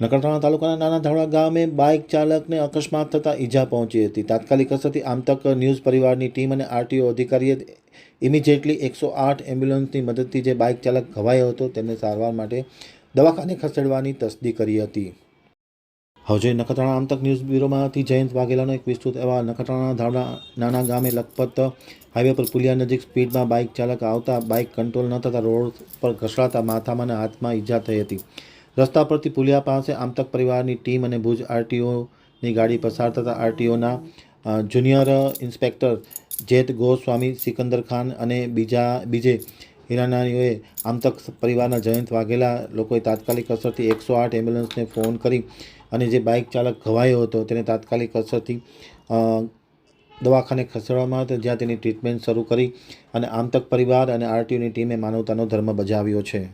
નખત્રાણા તાલુકાના નાના ધાવડા ગામે બાઇક ચાલકને અકસ્માત થતાં ઈજા પહોંચી હતી. તાત્કાલિક અસરથી આમતક ન્યૂઝ પરિવારની ટીમ અને આરટીઓ અધિકારીએ ઇમિજિએટલી એકસો આઠ એમ્બ્યુલન્સની મદદથી જે બાઇક ચાલક ઘવાયો હતો તેને સારવાર માટે દવાખાને ખસેડવાની તસ્દી કરી હતી. હવે નખત્રાણા આમતક ન્યૂઝ બ્યુરોમાંથી જયંત વાઘેલાનો એક વિસ્તૃત એવા નખત્રાણા ધાવડા નાના ગામે લખપત હાઈવે પર પુલિયા નજીક સ્પીડમાં બાઇક ચાલક આવતા બાઇક કંટ્રોલ ન થતાં રોડ પર ઘસડાતા માથામાં અને હાથમાં ઈજા થઈ હતી. રસ્તા પરથી પુલિયા પાસે આમતક પરિવારની ટીમ અને ભુજ આરટીઓની ગાડી પસાર થતાં આરટીઓના જુનિયર ઇન્સ્પેક્ટર જેત ગોસ્વામી, સિકંદર ખાન અને બીજા, બીજે હિરાનાનીઓએ આમતક પરિવારના જયંત વાઘેલા લોકોએ તાત્કાલિક અસરથી એકસો આઠ એમ્બ્યુલન્સને ફોન કરી અને જે બાઇક ચાલક ઘવાયો હતો તેને તાત્કાલિક અસરથી દવાખાને ખસેડવામાં આવ્યો જ્યાં તેની ટ્રીટમેન્ટ શરૂ કરી અને આમતક પરિવાર અને આરટીઓની ટીમે માનવતાનો ધર્મ બજાવ્યો છે.